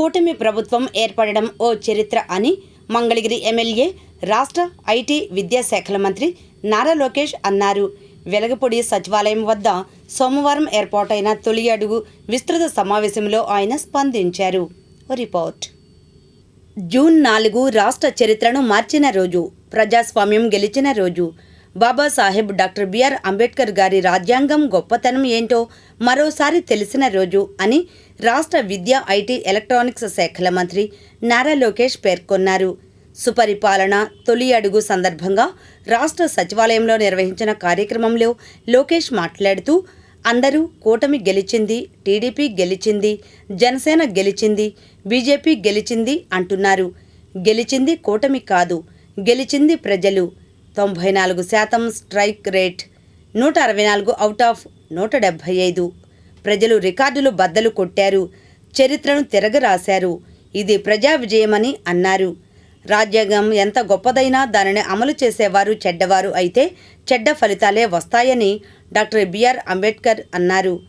కూటమి ప్రభుత్వం ఏర్పడడం ఓ చరిత్ర అని మంగళగిరి ఎమ్మెల్యే రాష్ట్ర ఐటీ విద్యాశాఖల మంత్రి నారా లోకేష్ అన్నారు. వెలగపూడి సచివాలయం వద్ద సోమవారం ఏర్పాటైన తొలి అడుగు విస్తృత సమావేశంలో ఆయన స్పందించారు. రిపోర్ట్. జూన్ నాలుగు రాష్ట్ర చరిత్రను మార్చిన రోజు ప్రజాస్వామ్యం గెలిచిన రోజు బాబాసాహెబ్ డాక్టర్ బిఆర్ అంబేద్కర్ గారి రాజ్యాంగం గొప్పతనం ఏంటో మరోసారి తెలిసిన రోజు అని రాష్ట్ర విద్యా ఐటీ ఎలక్ట్రానిక్స్ శాఖల మంత్రి నారా లోకేష్ పేర్కొన్నారు. సుపరిపాలన తొలి అడుగు సందర్భంగా రాష్ట్ర సచివాలయంలో నిర్వహించిన కార్యక్రమంలో లోకేష్ మాట్లాడుతూ అందరూ కూటమి గెలిచింది టీడీపీ గెలిచింది జనసేన గెలిచింది బీజేపీ గెలిచింది అంటున్నారు. గెలిచింది కూటమి కాదు గెలిచింది ప్రజలు. తొంభై నాలుగు శాతం స్ట్రైక్ రేట్ నూట అరవై నాలుగు అవుట్ ఆఫ్ నూట డెబ్భై ఐదు. ప్రజలు రికార్డులు బద్దలు కొట్టారు చరిత్రను తిరగరాశారు. ఇది ప్రజా విజయమని అన్నారు. రాజ్యాంగం ఎంత గొప్పదైనా దానిని అమలు చేసేవారు చెడ్డవారు అయితే చెడ్డ ఫలితాలే వస్తాయని డాక్టర్ బిఆర్ అంబేద్కర్ అన్నారు.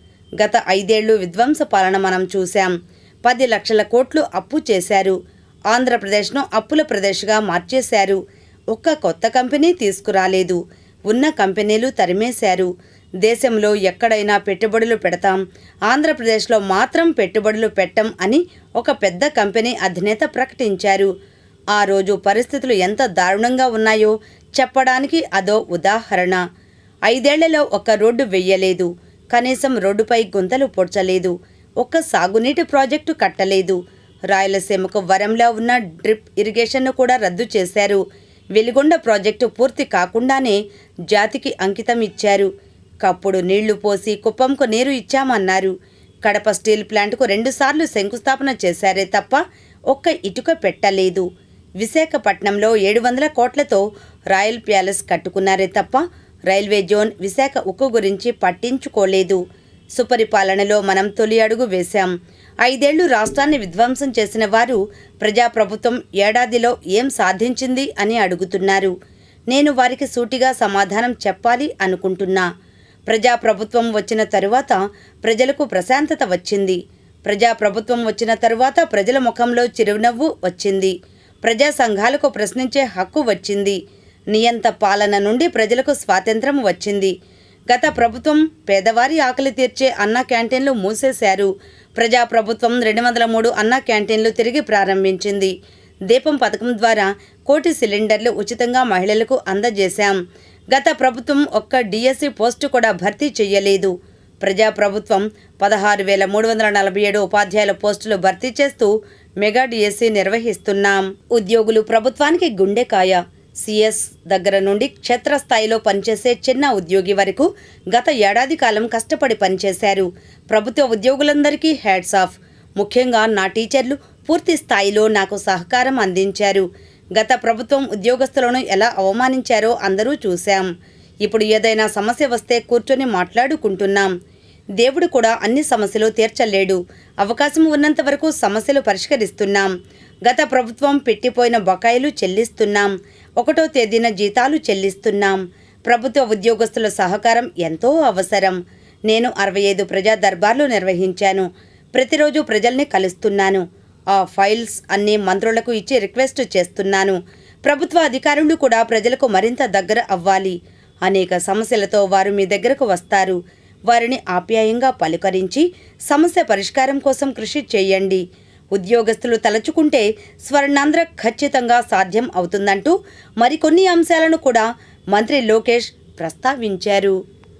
గత ఐదేళ్ళు విధ్వంస పాలన మనం చూశాం. పది లక్షల కోట్లు అప్పు చేశారు. ఆంధ్రప్రదేశ్ను అప్పుల ప్రదేశ్గా మార్చేశారు. ఒక్క కొత్త కంపెనీ తీసుకురాలేదు. ఉన్న కంపెనీలు తరిమేశారు. దేశంలో ఎక్కడైనా పెట్టుబడులు పెడతాం. ఆంధ్రప్రదేశ్లో మాత్రం పెట్టుబడులు పెట్టం అని ఒక పెద్ద కంపెనీ అధినేత ప్రకటించారు. ఆ రోజు పరిస్థితులు ఎంత దారుణంగా ఉన్నాయో చెప్పడానికి అదో ఉదాహరణ. ఐదేళ్ళలో ఒక్క రోడ్డు వెయ్యలేదు. కనీసం రోడ్డుపై గుంతలు పొడ్చలేదు. ఒక్క సాగునీటి ప్రాజెక్టు కట్టలేదు. రాయలసీమకు వరంలో ఉన్న డ్రిప్ ఇరిగేషన్ను కూడా రద్దు చేశారు. వెలిగొండ ప్రాజెక్టు పూర్తి కాకుండానే జాతికి అంకితం ఇచ్చారు. కప్పుడు నీళ్ళు పోసి కుప్పంకు నీరు ఇచ్చామన్నారు. కడప స్టీల్ ప్లాంట్కు రెండుసార్లు శంకుస్థాపన చేశారే తప్ప ఒక్క ఇటుక పెట్టలేదు. విశాఖపట్నంలో ఏడు వందల కోట్లతో రాయల్ ప్యాలెస్ కట్టుకున్నారే తప్ప రైల్వే జోన్ విశాఖ ఉక్కు గురించి పట్టించుకోలేదు. సుపరిపాలనలో మనం తొలి అడుగు వేశాం. ఐదేళ్ళు రాష్ట్రాన్ని విధ్వంసం చేసిన వారు ప్రజాప్రభుత్వం ఏడాదిలో ఏం సాధించింది అని అడుగుతున్నారు. నేను వారికి సూటిగా సమాధానం చెప్పాలి అనుకుంటున్నా. ప్రజాప్రభుత్వం వచ్చిన తరువాత ప్రజలకు ప్రశాంతత వచ్చింది. ప్రజాప్రభుత్వం వచ్చిన తరువాత ప్రజల ముఖంలో చిరునవ్వు వచ్చింది. ప్రజా సంఘాలకు ప్రశ్నించే హక్కు వచ్చింది. నియంత పాలన నుండి ప్రజలకు స్వాతంత్రం వచ్చింది. గత ప్రభుత్వం పేదవారి ఆకలి తీర్చే అన్న క్యాంటీన్లు మూసేశారు. ప్రజాప్రభుత్వం రెండు వందల మూడు అన్న క్యాంటీన్లు తిరిగి ప్రారంభించింది. దీపం పథకం ద్వారా కోటి సిలిండర్లు ఉచితంగా మహిళలకు అందజేశాం. గత ప్రభుత్వం ఒక్క డిఎస్సి పోస్టు కూడా భర్తీ చేయలేదు ప్రజాప్రభుత్వం పదహారు వేల మూడు వందల నలభై ఏడు ఉపాధ్యాయుల పోస్టులు భర్తీ చేస్తూ మెగా డిఎస్సి నిర్వహిస్తున్నాం. ఉద్యోగులు ప్రభుత్వానికి గుండెకాయ సిఎస్ దగ్గర నుండి క్షేత్రస్థాయిలో పనిచేసే చిన్న ఉద్యోగి వరకు గత ఏడాది కాలం కష్టపడి పనిచేశారు. ప్రభుత్వ ఉద్యోగులందరికీ హ్యాడ్స్ ఆఫ్. ముఖ్యంగా నా టీచర్లు పూర్తి స్థాయిలో నాకు సహకారం అందించారు. గత ప్రభుత్వం ఉద్యోగస్తులను ఎలా అవమానించారో అందరూ చూశాం. ఇప్పుడు ఏదైనా సమస్య వస్తే కూర్చొని మాట్లాడుకుంటున్నాం. దేవుడు కూడా అన్ని సమస్యలు తీర్చలేడు. అవకాశం ఉన్నంత వరకు సమస్యలు పరిష్కరిస్తున్నాం. గత ప్రభుత్వం పెట్టిపోయిన బకాయిలు చెల్లిస్తున్నాం. ఒకటో తేదీన జీతాలు చెల్లిస్తున్నాం. ప్రభుత్వ ఉద్యోగస్తుల సహకారం ఎంతో అవసరం. నేను అరవై ఐదు ప్రజా దర్బార్లు నిర్వహించాను. ప్రతిరోజు ప్రజల్ని కలుస్తున్నాను. ఆ ఫైల్స్ అన్ని మంత్రులకు ఇచ్చి రిక్వెస్ట్ చేస్తున్నాను. ప్రభుత్వ అధికారులు కూడా ప్రజలకు మరింత దగ్గర అవ్వాలి. అనేక సమస్యలతో వారు మీ దగ్గరకు వస్తారు. వారిని ఆప్యాయంగా పలుకరించి సమస్య పరిష్కారం కోసం కృషి చేయండి. ఉద్యోగస్తులు తలచుకుంటే స్వర్ణాంధ్ర ఖచ్చితంగా సాధ్యం అవుతుందంటూ మరికొన్ని అంశాలను కూడా మంత్రి లోకేష్ ప్రస్తావించారు.